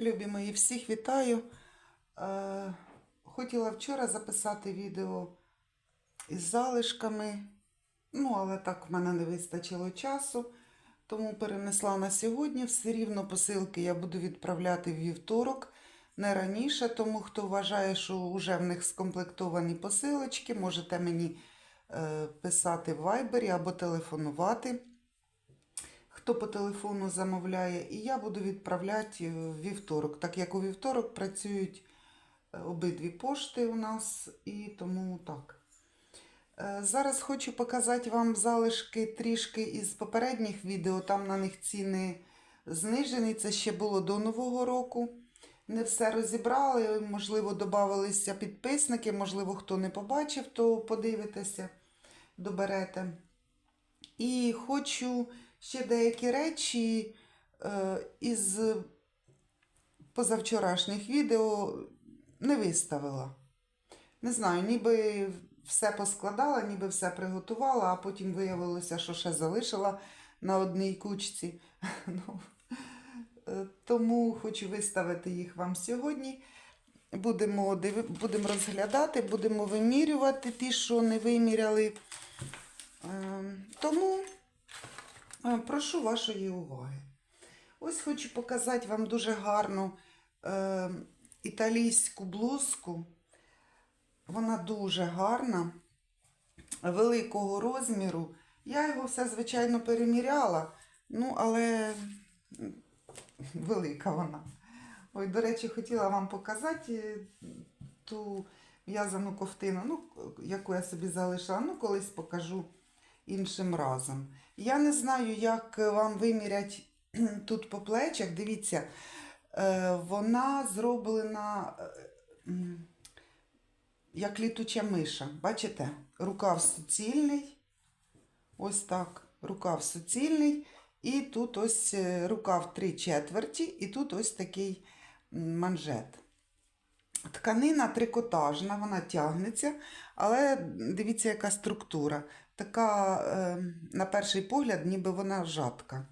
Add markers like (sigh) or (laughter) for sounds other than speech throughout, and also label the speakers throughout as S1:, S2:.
S1: Любі мої, всіх вітаю. Е, хотіла вчора записати відео із залишками, ну, але так в мене не вистачило часу, тому перенесла на сьогодні. Все рівно посилки я буду відправляти в вівторок, не раніше. Тому хто вважає, що вже в них скомплектовані посилочки, можете мені е, писати в вайбері або телефонувати хто по телефону замовляє, і я буду відправляти в вівторок, так як у вівторок працюють е, обидві пошти у нас, і тому так. Е, Зараз хочу показати вам залишки трішки із попередніх відео. Там на них ціни знижені. Це ще було до Нового року. Не все розібрали. Можливо, додавалися підписники, можливо, хто не побачив, то подивитеся, доберете. І хочу ще деякі речі е, із позавчорашніх відео не виставила. Не знаю, ніби все поскладала, ніби все приготувала, а потім виявилося, що ще залишила на одній кучці. (laughs) Ну, е, тому хочу виставити їх вам сьогодні. Будемо, будемо розглядати, будемо вимірювати ті, що не виміряли. Ем, Тому прошу вашої уваги. Ось хочу показати вам дуже гарну е, італійську блузку. Вона дуже гарна, великого розміру. Я його все, звичайно, переміряла, ну, але велика вона. Ой, до речі, хотіла вам показати е, ту в'язану ковтину, ну, яку я собі залишила. Ну, колись покажу іншим разом. Я не знаю, як вам вимірять тут по плечах. Дивіться, е, вона зроблена е, як літуча миша. Бачите? Рукав суцільний. Ось так. Рукав суцільний. І тут ось е, рукав три четверті, і тут ось такий манжет. Тканина трикотажна, вона тягнеться, але дивіться, яка структура. Така, е, на перший погляд, ніби вона жатка.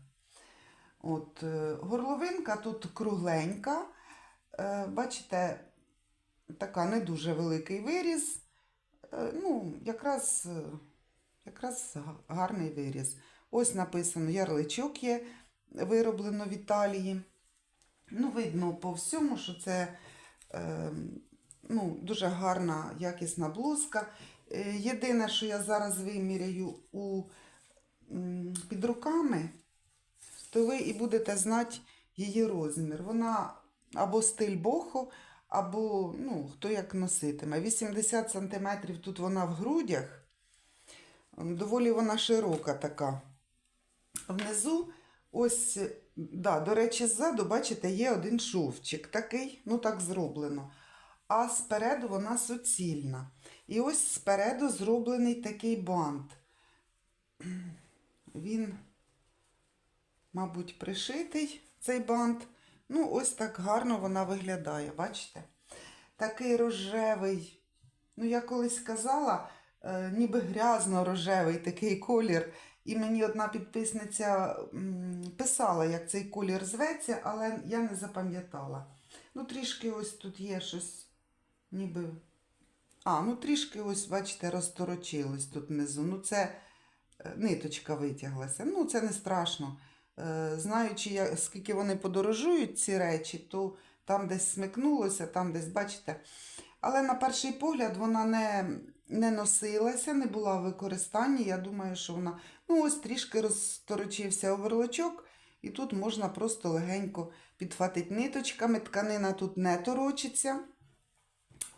S1: От, е, горловинка тут кругленька. Е, бачите, така не дуже великий виріз. Е, ну, якраз, якраз гарний виріз. Ось написано ярличок є вироблено в Італії. Ну, видно по всьому, що це е, ну, дуже гарна, якісна блузка. Е, єдине, що я зараз виміряю у, під руками, то ви і будете знати її розмір. Вона або стиль бохо, або ну, хто як носитиме. 80 см тут вона в грудях. Доволі вона широка така. Внизу, ось, да, до речі, ззаду, бачите, є один шовчик такий, ну так зроблено. А спереду вона суцільна. І ось спереду зроблений такий бант. Він, мабуть, пришитий, цей бант. Ну, ось так гарно вона виглядає, бачите? Такий рожевий. Ну, я колись казала, е, ніби грязно-рожевий такий колір. І мені одна підписниця писала, як цей колір зветься, але я не запам'ятала. Ну, трішки ось тут є щось, ніби. А, ну трішки ось, бачите, розторочилось тут внизу. Ну, це е, ниточка витяглася. Ну, це не страшно. Е, Знаючи, скільки вони подорожують, ці речі, то там десь смикнулося, там десь, бачите. Але на перший погляд вона не, не носилася, не була в використанні. Я думаю, що вона ну, ось трішки розторочився оверлочок, і тут можна просто легенько підхватити ниточками. Тканина тут не торочиться.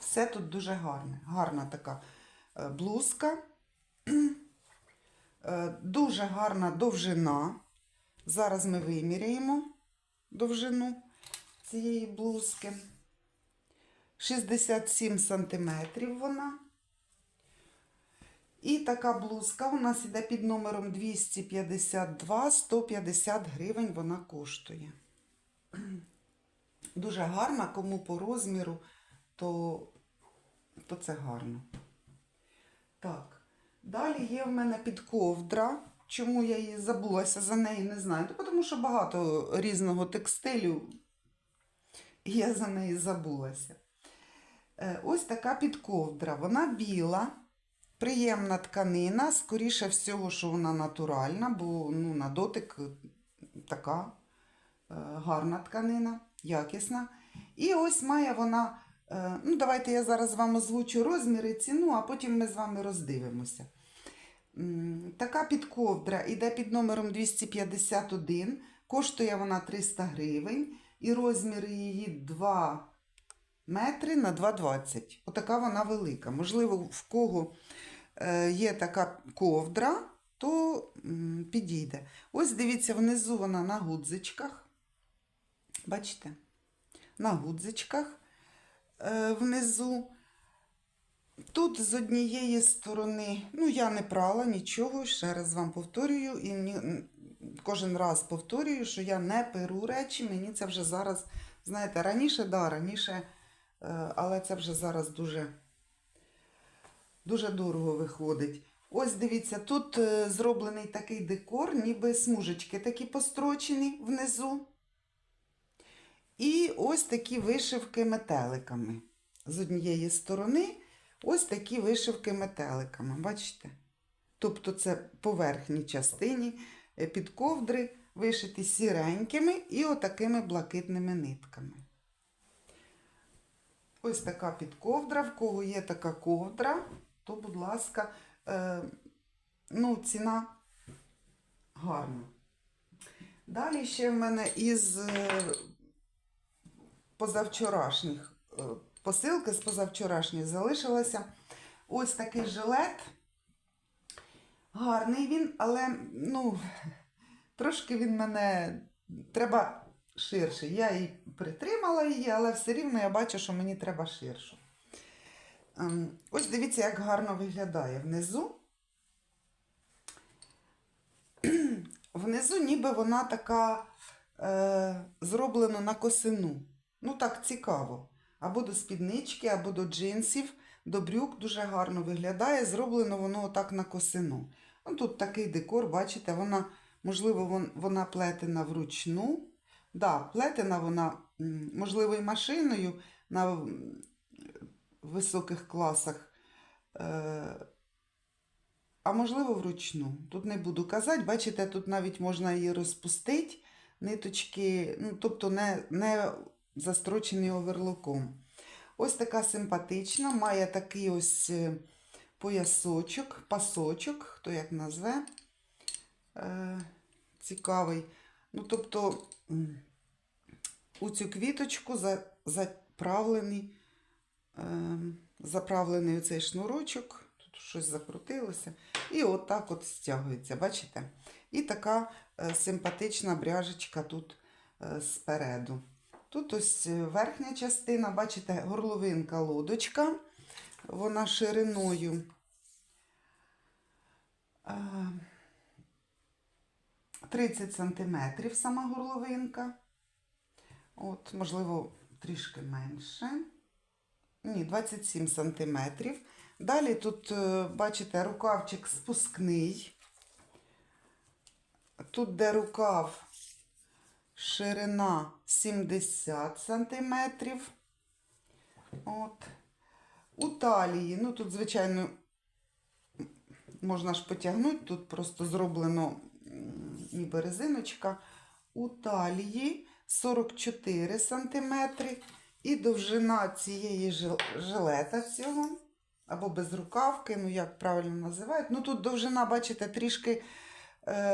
S1: Все тут дуже гарне. Гарна така е, блузка. (clears throat) Е, Дуже гарна довжина. Зараз ми виміряємо довжину цієї блузки. 67 сантиметрів вона. І така блузка у нас іде під номером 252, 150 гривень вона коштує. (clears throat) Дуже гарна, кому по розміру, то, то це гарно. Так, далі є в мене підковдра. Чому я її забулася за неї, не знаю. Ну, тому що багато різного текстилю і я за неї забулася. Е, Ось така підковдра. Вона біла, приємна тканина, скоріше всього, що вона натуральна, бо ну, на дотик така е, гарна тканина, якісна. І ось має вона. Е, Ну, давайте я зараз вам озвучу розміри, ціну, а потім ми з вами роздивимося. Така підковдра іде під номером 251, коштує вона 300 гривень, і розмір її 2 метри на 2,20. Отака вона велика. Можливо, в кого е, є така ковдра, то підійде. Ось дивіться, внизу вона на гудзичках. Бачите? На гудзичках внизу. Тут з однієї сторони, ну я не прала нічого, ще раз вам повторюю, і ні, кожен раз повторюю, що я не перу речі, мені це вже зараз, знаєте, раніше, да, раніше, е, але це вже зараз дуже, дуже дорого виходить. Ось дивіться, тут е, зроблений такий декор, ніби смужечки такі построчені внизу. І ось такі вишивки метеликами. З однієї сторони ось такі вишивки метеликами. Бачите? Тобто це по верхній частині е, під ковдри вишиті сіренькими і отакими блакитними нитками. Ось така підковдра. В кого є така ковдра, то, будь ласка, е, ну, ціна гарна. Далі ще в мене із е, позавчорашніх е, посилки з позавчорашніх залишилася ось такий жилет. Гарний він, але ну, трошки він мене треба ширший. Я і притримала її, але все рівно я бачу, що мені треба ширшу. Ем, Ось дивіться, як гарно виглядає внизу. Внизу ніби вона така е, зроблена на косину. Ну так цікаво. Або до спіднички, або до джинсів, до брюк дуже гарно виглядає. Зроблено воно отак на косину. Ну, тут такий декор, бачите, вона, можливо, вона плетена вручну. Да, плетена вона, можливо, і машиною на високих класах. Е, а можливо, вручну. Тут не буду казати, бачите, тут навіть можна її розпустити, ниточки, ну, тобто не, не застрочений оверлоком. Ось така симпатична, має такий ось е, поясочок, пасочок, хто як назве. Е, цікавий. Ну, тобто у цю квіточку за, заправлений, е, заправлений оцей шнурочок. Тут щось закрутилося. І отак от стягується, бачите? І така е, симпатична бряжечка тут е, спереду. Тут ось е, верхня частина, бачите, горловинка лодочка. Вона шириною е, 30 см сама горловинка. От, можливо, трішки менше. Ні, 27 см. Далі тут, е, бачите, рукавчик спускний. Тут, де рукав, ширина 70 см. От. У талії, ну тут, звичайно, можна ж потягнути, тут просто зроблено ніби резиночка. У талії 44 см. І довжина цієї жилета цього, або безрукавки, ну як правильно називають. Ну тут довжина, бачите, трішки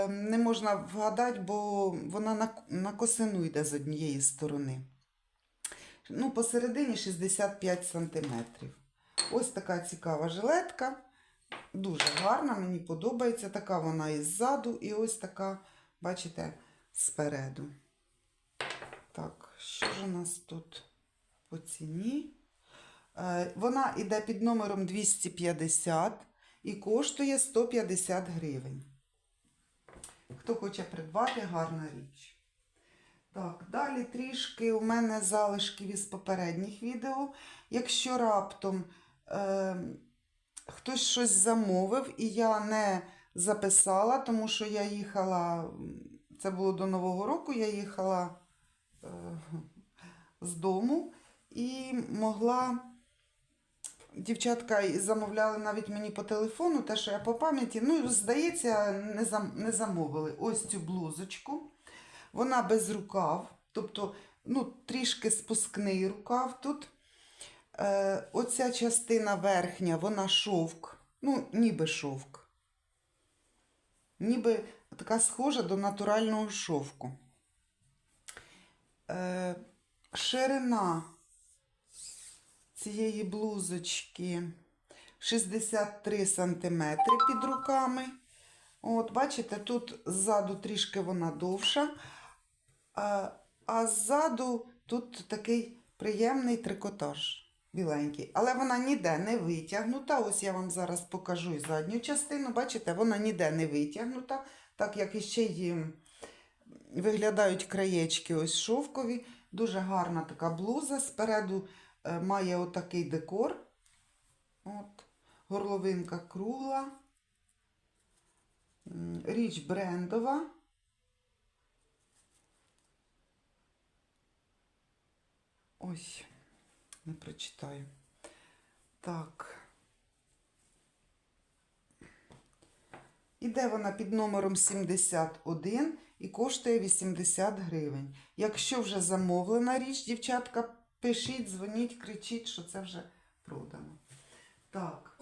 S1: не можна вгадати, бо вона на, на косину йде з однієї сторони. Ну, посередині 65 см. Ось така цікава жилетка. Дуже гарна, мені подобається. Така вона і ззаду, і ось така, бачите, спереду. Так, що ж у нас тут по ціні? Е, Вона йде під номером 250 і коштує 150 гривень. Хто хоче придбати, гарна річ. Так, далі трішки у мене залишків із попередніх відео. Якщо раптом е, хтось щось замовив і я не записала, тому що я їхала, це було до Нового року, я їхала е, з дому і могла. Дівчатка замовляли навіть мені по телефону, те, що я по пам'яті, ну, здається, не, зам, не замовили. Ось цю блузочку. Вона без рукав, тобто ну, трішки спускний рукав тут. Е, оця частина верхня, вона шовк, ну, ніби шовк. Ніби така схожа до натурального шовку. Е, ширина цієї блузочки 63 см під руками. От, бачите, тут ззаду трішки вона довша, а, а ззаду тут такий приємний трикотаж біленький. Але вона ніде не витягнута. Ось я вам зараз покажу і задню частину. Бачите, вона ніде не витягнута, так як іще й виглядають краєчки ось шовкові. Дуже гарна така блуза. Спереду має отакий декор. От, горловинка кругла. Річ брендова. Ось, не прочитаю. Так. Іде вона під номером 71 і коштує 80 гривень. Якщо вже замовлена річ, дівчатка, пишіть, дзвоніть, кричіть, що це вже продано. Так.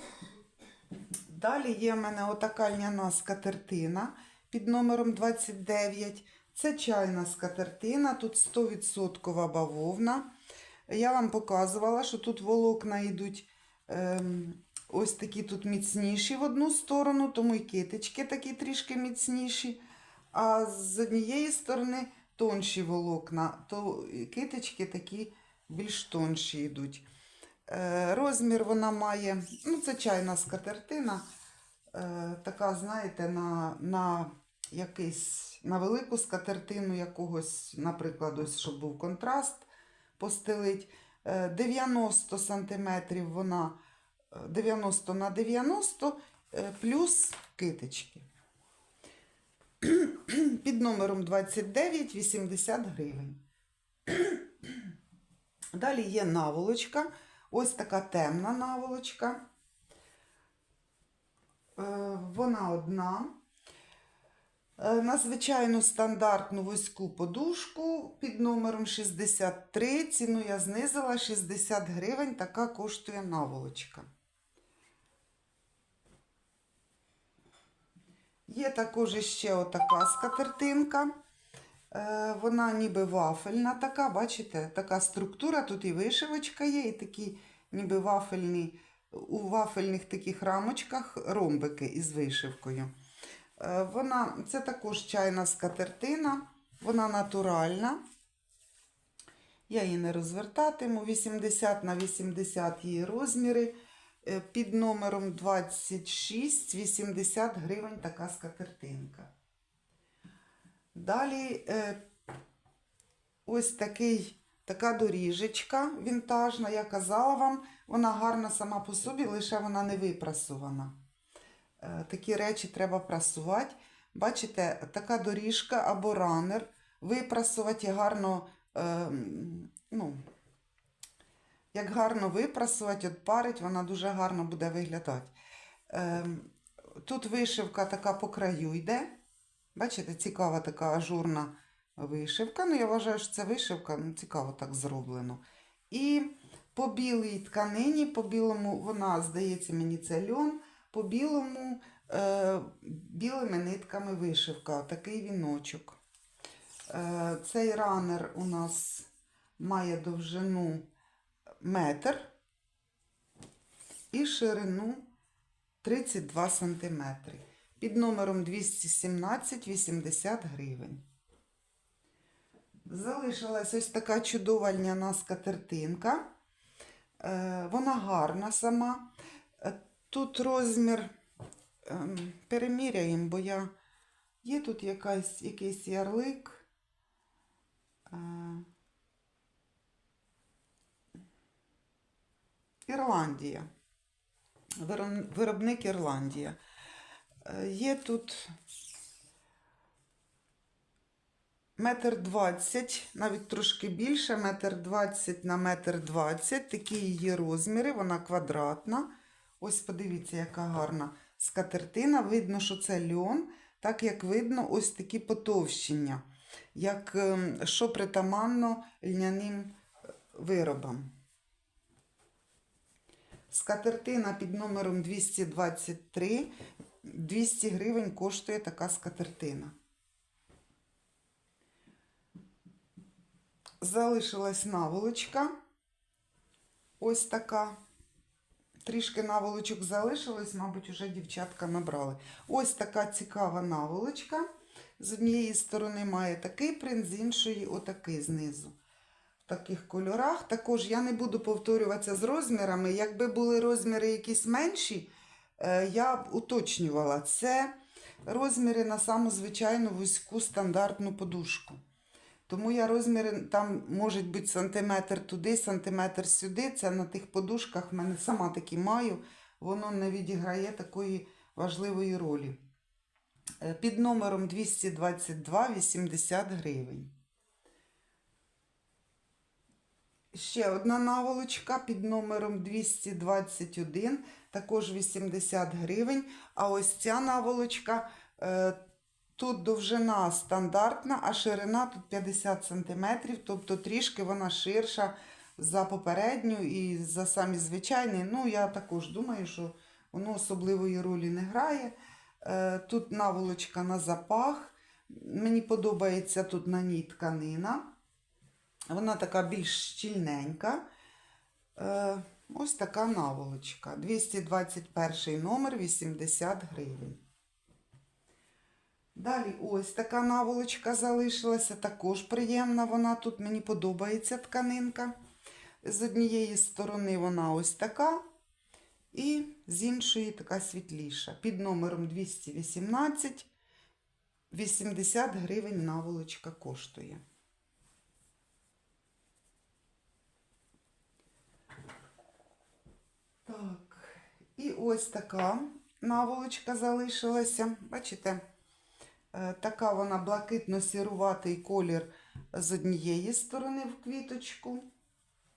S1: Далі є в мене отака льняна скатертина під номером 29. Це чайна скатертина, тут 100% бавовна. Я вам показувала, що тут волокна йдуть ем, ось такі тут міцніші в одну сторону, тому і китички такі трішки міцніші. А з однієї сторони тонші волокна, то китички такі більш тонші йдуть. Е, розмір вона має, ну це чайна скатертина, е, така, знаєте, на, на якийсь, на велику скатертину якогось, наприклад, ось, щоб був контраст постелить. Е, 90 сантиметрів вона е, 90 на 90 е, плюс китички. Під номером 29 80 гривень. Далі є наволочка. Ось така темна наволочка. Е, Вона одна. Е, На звичайну стандартну вузьку подушку під номером 63. Ціну я знизила 60 гривень. Така коштує наволочка. Є також ще отака скатертинка. Е, Вона ніби вафельна така, бачите, така структура, тут і вишивочка є, і такі ніби вафельні, у вафельних таких рамочках ромбики із вишивкою. Е, Вона, це також чайна скатертина, вона натуральна. Я її не розвертатиму. 80 на 80 її розміри. Е, Під номером 26 80 гривень така скатертинка. Далі е, ось такий, така доріжечка вінтажна. Я казала вам, вона гарна сама по собі, лише вона не випрасована. Е, такі речі треба прасувати. Бачите, така доріжка або ранер. Випрасувати гарно, е, ну, як гарно випрасувати, от парить, вона дуже гарно буде виглядати. Е, тут вишивка така по краю йде. Бачите, цікава така ажурна вишивка. Ну, я вважаю, що це вишивка, ну, цікаво так зроблено. І по білій тканині, по білому, вона, здається, мені це льон, по білому е, білими нитками вишивка, такий віночок. Е, цей ранер у нас має довжину метр і ширину 32 сантиметри. Під номером 217 80 гривень. Залишилась ось така чудова льняна скатертинка. Е, Вона гарна сама. Е, Тут розмір ем, переміряємо, бо я є тут якась, якийсь ярлик. Е, Ірландія. Виробник Ірландія. Е, Є тут метр двадцять, навіть трошки більше, метр двадцять на метр двадцять. Такі її розміри, вона квадратна. Ось подивіться, яка гарна скатертина. Видно, що це льон, так як видно, ось такі потовщення, як ем, що притаманно льняним е, виробам. Скатертина під номером 223. 200 гривень коштує така скатертина. Залишилась наволочка. Ось така. Трішки наволочок залишилось, мабуть, уже дівчатка набрали. Ось така цікава наволочка. З однієї сторони має такий принт, з іншої отакий знизу. В таких кольорах. Також я не буду повторюватися з розмірами. Якби були розміри якісь менші, я б уточнювала. Це розміри на саму звичайну вузьку стандартну подушку. Тому я розміри там можуть бути сантиметр туди, сантиметр сюди. Це на тих подушках в мене сама такі маю, воно не відіграє такої важливої ролі. Е, Під номером 222 80 гривень. Ще одна наволочка під номером 221, також 80 гривень. А ось ця наволочка, е, тут довжина стандартна, а ширина тут 50 см, тобто трішки вона ширша за попередню і за самі звичайні. Ну, я також думаю, що воно особливої ролі не грає. Е, Тут наволочка на запах. Мені подобається тут на ній тканина. Вона така більш щільненька. Е, ось така наволочка. 221 номер 80 гривень. Далі ось така наволочка залишилася. Також приємна вона тут. Мені подобається тканинка. З однієї сторони вона ось така. І з іншої така світліша. Під номером 218 80 гривень наволочка коштує. Так, і ось така наволочка залишилася. Бачите, е, така вона блакитно-сіруватий колір з однієї сторони в квіточку,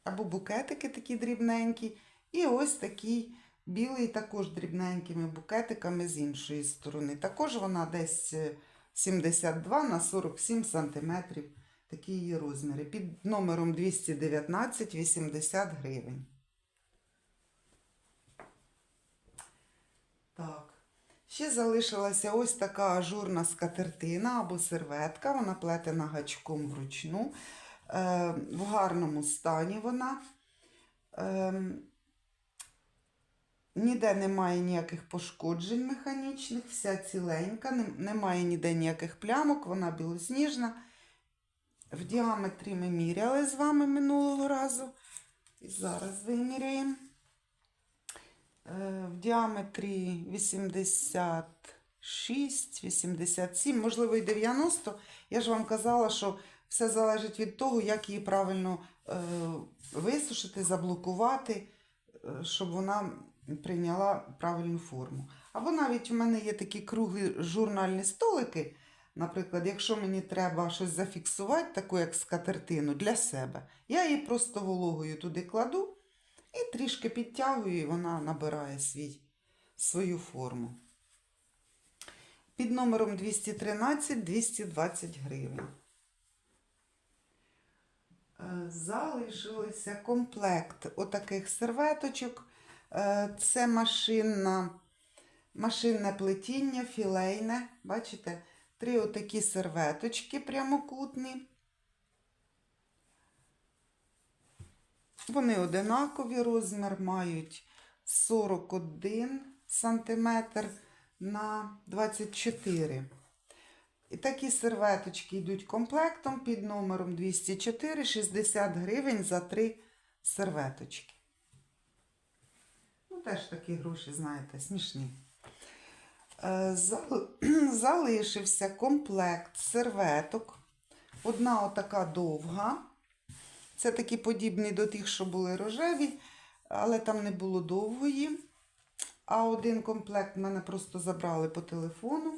S1: або букетики такі дрібненькі. І ось такий білий, також дрібненькими букетиками з іншої сторони. Також вона десь е, 72 на 47 сантиметрів. Такі її розміри. Під номером 219 80 гривень. Так. Ще залишилася ось така ажурна скатертина або серветка. Вона плетена гачком вручну. Е, в гарному стані вона. Е, ніде немає ніяких пошкоджень механічних, вся ціленька, нем- немає ніде ніяких плямок, вона білосніжна. В діаметрі ми міряли з вами минулого разу. І зараз виміряємо. Е, В діаметрі 86, 87, можливо, і 90. Я ж вам казала, що все залежить від того, як її правильно е, висушити, заблокувати, е, щоб вона прийняла правильну форму. Або навіть у мене є такі круглі журнальні столики. Наприклад, якщо мені треба щось зафіксувати, таку як скатертину для себе, я її просто вологою туди кладу і трішки підтягую, і вона набирає свій, свою форму. Під номером 213 220 гривень. Е, Залишилося комплект отаких серветочок. Е, Це машинна, машинне плетіння, філейне. Бачите, три отакі серветочки прямокутні. Вони одинакові розмір мають 41 см на 24 І такі серветочки йдуть комплектом під номером 204 60 гривень за три серветочки. Ну, теж такі гроші, знаєте, смішні. Е, зал- (clears throat) Залишився комплект серветок. Одна отака довга. Це такі подібні до тих, що були рожеві, але там не було довгої. А один комплект мене просто забрали по телефону.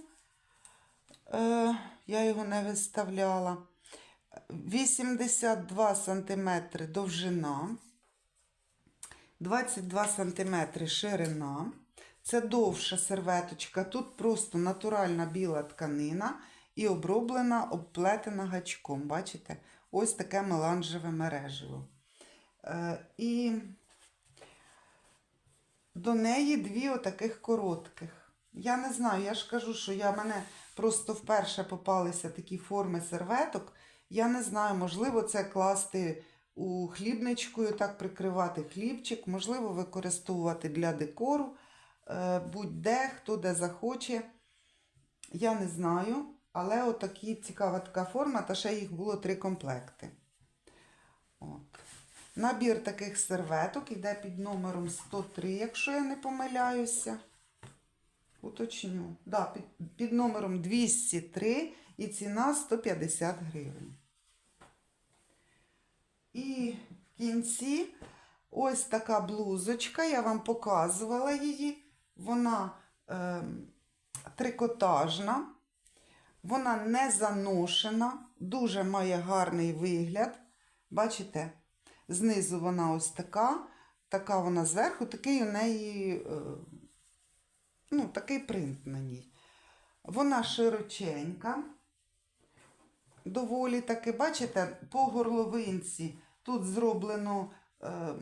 S1: Е, я його не виставляла. 82 см довжина, 22 см ширина. Це довша серветочка. Тут просто натуральна біла тканина і оброблена, обплетена гачком. Бачите? Ось таке меланжеве мережево. Е, і до неї дві отаких коротких. Я не знаю, я ж кажу, що я мене просто вперше попалися такі форми серветок. Я не знаю, можливо, це класти у хлібничку і так прикривати хлібчик, можливо, використовувати для декору. Е, Будь-де, хто де захоче. Я не знаю, але отакі цікава така форма, та ще їх було три комплекти. От. Набір таких серветок йде під номером 103, якщо я не помиляюся. Уточню. Да, під, під номером 203 і ціна 150 гривень. І в кінці ось така блузочка, я вам показувала її. Вона е, трикотажна, вона не заношена, дуже має гарний вигляд. Бачите? Знизу вона ось така, така вона зверху, такий у неї, е, ну, такий принт на ній. Вона широченька, доволі таки, бачите, по горловинці тут зроблено е,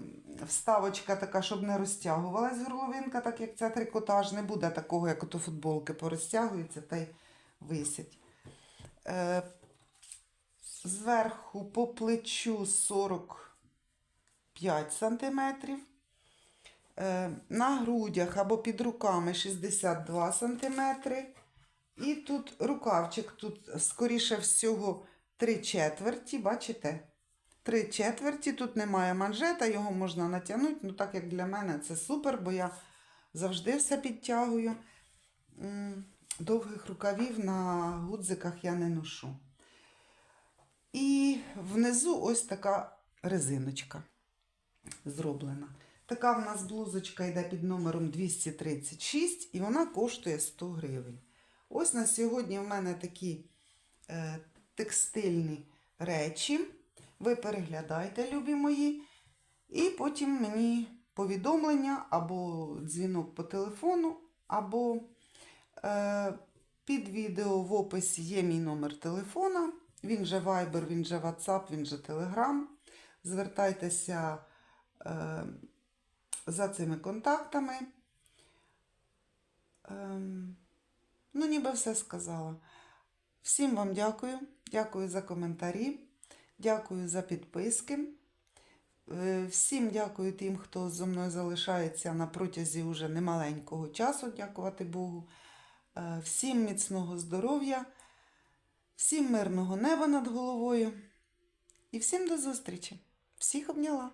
S1: вставочка така, щоб не розтягувалась горловинка, так як ця трикотаж, не буде такого, як ото футболки порозтягуються та й висять. Е, зверху по плечу 45 см. Е, на грудях або під руками 62 см. І тут рукавчик, тут, скоріше всього, 3 четверті, бачите? 3 четверті, тут немає манжета, його можна натягнути. Ну, так як для мене це супер, бо я завжди все підтягую. Довгих рукавів на гудзиках я не ношу. І внизу ось така резиночка зроблена. Така в нас блузочка йде під номером 236 і вона коштує 100 гривень. Ось на сьогодні в мене такі е, текстильні речі. Ви переглядайте, любі мої, і потім мені повідомлення або дзвінок по телефону, або під відео в описі є мій номер телефона. Він же Viber, він же WhatsApp, він же Telegram. Звертайтеся е, за цими контактами. Ем, ну, ніби все сказала. Всім вам дякую. Дякую за коментарі. Дякую за підписки. Е, Всім дякую тим, хто зі мною залишається на протязі уже немаленького часу, дякувати Богу. Е, Всім міцного здоров'я, всім мирного неба над головою і всім до зустрічі. Всіх обняла!